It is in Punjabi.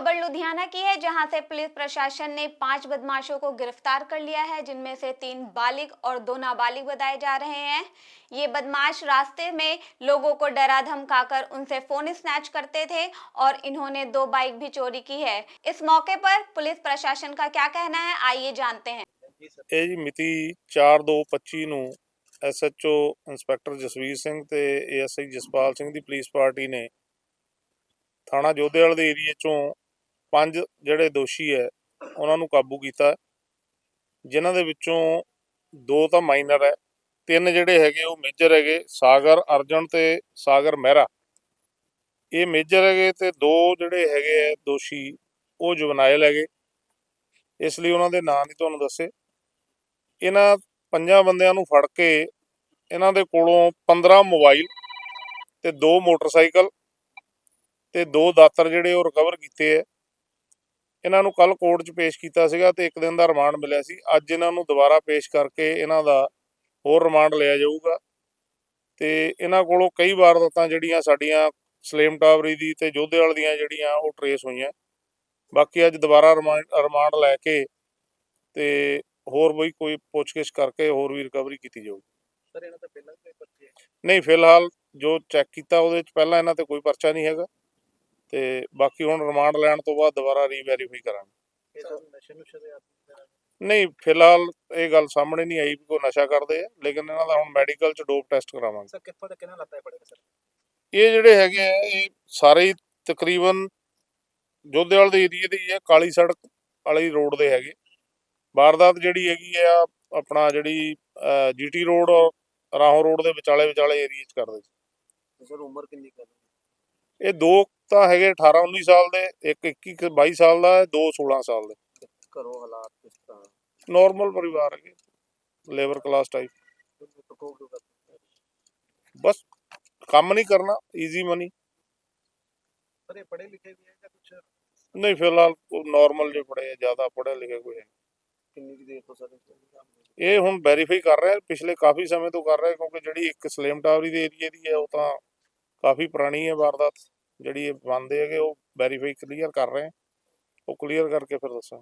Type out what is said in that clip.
खबर लुधियाना की है जहां से पुलिस प्रशासन ने पांच बदमाशों को गिरफ्तार कर लिया है जिनमें से तीन बालिग और दो नाबालिग बताए जा रहे हैं ये बदमाश रास्ते में लोगों को डरा धमकाकर उनसे फोन स्नैच करते थे और इन्होंने दो बाइक भी चोरी की है इस मौके पर पुलिस प्रशासन का क्या कहना है आइए जानते हैं ਇਹ ਜੀ ਮਿਤੀ 4/2/25 ਨੂੰ ਐਸਐਚਓ ਇੰਸਪੈਕਟਰ ਜਸਵੀਰ ਸਿੰਘ ਤੇ ਏਐਸਆਈ ਜਸਪਾਲ ਸਿੰਘ ਦੀ ਪੁਲਿਸ ਪਾਰਟੀ ਨੇ ਥਾਣਾ ਜੋਧੇਵਾਲ ਦੇ ਏਰੀਏ ਚੋਂ ਪੰਜ ਜਿਹੜੇ ਦੋਸ਼ੀ ਹੈ ਉਹਨਾਂ ਨੂੰ ਕਾਬੂ ਕੀਤਾ। ਹੈ, ਜਿਨ੍ਹਾਂ ਦੇ ਵਿੱਚੋਂ ਦੋ ਤਾਂ ਮਾਈਨਰ ਹੈ ਤਿੰਨ ਜਿਹੜੇ ਹੈਗੇ ਉਹ ਮੇਜਰ ਹੈਗੇ ਸਾਗਰ ਅਰਜਨ ਤੇ ਸਾਗਰ ਮਹਿਰਾ। ਇਹ ਮੇਜਰ ਹੈਗੇ ਤੇ ਦੋ ਜਿਹੜੇ ਹੈਗੇ ਹੈ ਦੋਸ਼ੀ ਉਹ ਜੁਵਨਾਈਲ ਹੈਗੇ। ਇਸ ਲਈ ਉਹਨਾਂ ਦੇ ਨਾਂ ਨਹੀਂ ਤੁਹਾਨੂੰ ਦੱਸੇ। ਇਹਨਾਂ ਪੰਜਾਂ ਬੰਦਿਆਂ ਨੂੰ ਫੜ ਕੇ ਇਹਨਾਂ ਦੇ ਕੋਲੋਂ 15 ਮੋਬਾਈਲ ਤੇ ਦੋ ਮੋਟਰਸਾਈਕਲ ਤੇ ਦੋ ਦਾਤਰ ਜਿਹੜੇ ਉਹ ਰਿਕਵਰ ਕੀਤੇ ਐ ਇਹਨਾਂ ਨੂੰ ਕੱਲ ਕੋਰਟ 'ਚ ਪੇਸ਼ ਕੀਤਾ ਸੀਗਾ ਤੇ ਇੱਕ ਦਿਨ ਦਾ ਰਿਮਾਂਡ ਮਿਲਿਆ ਸੀ। ਅੱਜ ਇਹਨਾਂ ਨੂੰ ਦੁਬਾਰਾ ਪੇਸ਼ ਕਰਕੇ ਇਹਨਾਂ ਦਾ ਹੋਰ ਰਿਮਾਂਡ ਲਿਆ ਜਾਊਗਾ। ਤੇ ਇਹਨਾਂ ਕੋਲੋਂ ਕਈ ਵਾਰਦਾਤਾਂ ਜਿਹੜੀਆਂ ਸਾਡੀਆਂ ਸਲੇਮ ਟਾਵਰੀ ਦੀ ਤੇ ਜੋਧੇਵਾਲ ਦੀਆਂ ਜਿਹੜੀਆਂ ਉਹ ਟਰੇਸ ਹੋਈਆਂ। ਬਾਕੀ ਅੱਜ ਦੁਬਾਰਾ ਰਿਮਾਂਡ ਲੈ ਕੇ ਤੇ ਹੋਰ ਵੀ ਕੋਈ ਪੁੱਛਗਿੱਛ ਕਰਕੇ ਹੋਰ ਵੀ ਰਿਕਵਰੀ ਕੀਤੀ ਜਾਊਗੀ। ਸਰ ਇਹਨਾਂ ਦਾ ਪਹਿਲਾਂ ਵੀ ਪਰਚੇ ਨਹੀਂ ਫਿਲਹਾਲ ਜੋ ਚੈੱਕ ਕੀਤਾ ਉਹਦੇ ਵਿੱਚ ਪਹਿਲਾਂ ਇਹਨਾਂ ਤੇ ਕੋਈ ਪਰਚਾ ਨਹੀਂ ਹੈਗਾ। ਤੇ ਬਾਕੀ ਹੁਣ ਰਿਮਾਂਡ ਲੈਣ ਤੋਂ ਬਾਅਦ ਦੁਬਾਰਾ ਰੀਵੈਰੀਫਾਈ ਕਰਾਂਗੇ। ਨਹੀਂ ਫਿਲਹਾਲ ਇਹ ਗੱਲ ਸਾਹਮਣੇ ਨਹੀਂ ਆਈ ਵੀ ਕੋਈ ਨਸ਼ਾ ਕਰਦੇ ਆ ਲੇਕਿਨ ਇਹਨਾਂ ਦਾ ਹੁਣ ਮੈਡੀਕਲ ਚ ਡੋਪ ਟੈਸਟ ਕਰਾਵਾਂਗੇ। ਸਰ ਕਿੱਥੋਂ ਤੱਕ ਇਹਨਾਂ ਲੱਤਾਂ ਪੜੇਗਾ ਸਰ? ਇਹ ਜਿਹੜੇ ਹੈਗੇ ਆ ਇਹ ਸਾਰੇ ਹੀ ਤਕਰੀਬਨ ਜੋਧੇਵਾਲ ਦੇ ਏਰੀਏ ਦੇ ਹੀ ਆ ਕਾਲੀ ਸੜਕ ਵਾਲੀ ਰੋਡ ਦੇ ਹੈਗੇ। ਵਾਰਦਾਤ ਜਿਹੜੀ ਹੈਗੀ ਆ ਆਪਣਾ ਜਿਹੜੀ ਜੀਟੀ ਰੋਡ ਰਾਹੋਂ ਰੋਡ ਦੇ ਵਿਚਾਲੇ ਵਿਚਾਲੇ ਏਰੀਏ ਚ ਕਰਦੇ ਸੀ। ਸਰ ਉਮਰ ਕਿੰਨੀ ਕਰ ਇਹ ਦੋ ਤਾਂ ਹੈਗੇ 18 19 ਸਾਲ ਦੇ ਇੱਕ 21 22 ਸਾਲ ਦਾ ਹੈ ਦੋ 16 ਸਾਲ ਦੇ। ਘਰੋਂ ਹਾਲਾਤ ਕਿਸ ਤਰ੍ਹਾਂ? ਨਾਰਮਲ ਪਰਿਵਾਰ ਹੈਗੇ ਲੇਬਰ ਕਲਾਸ ਟਾਈਪ ਬਸ ਕੰਮ ਨਹੀਂ ਕਰਨਾ ਈਜ਼ੀ ਮਨੀ ਇਹ ਪੜ੍ਹੇ ਲਿਖੇ ਵੀ ਹੈ ਜਾਂ ਕੁਛ? ਨਹੀਂ ਫਿਲਹਾਲ ਨਾਰਮਲ ਜੇ ਪੜੇ ਜ਼ਿਆਦਾ ਪੜ੍ਹੇ ਲਿਖੇ ਕੋਈ ਹੈ। ਕਿੰਨੀ ਕੁ ਦੇਰ ਤੋਂ ਸਰ ਇਹ ਹੁਣ ਵੈਰੀਫਾਈ ਕਰ ਰਹੇ ਪਿਛਲੇ ਕਾਫੀ ਸਮੇਂ ਤੋਂ ਕਰ ਰਹੇ ਕਿਉਂਕਿ ਜਿਹੜੀ ਇੱਕ ਸਲੇਮ ਟਾਵਰੀ ਦੇ ਏਰੀਏ ਦੀ ਹੈ ਉਹ ਤਾਂ ਕਾਫੀ ਪੁਰਾਣੀ ਹੈ ਵਾਰਦਾਤ ਜਿਹੜੀ ਇਹ ਬੰਦੇ ਹੈਗੇ, ਉਹ ਵੈਰੀਫਾਈ ਕਲੀਅਰ ਕਰ ਰਹੇ ਉਹ ਕਲੀਅਰ ਕਰਕੇ ਫਿਰ ਦੱਸਾਂ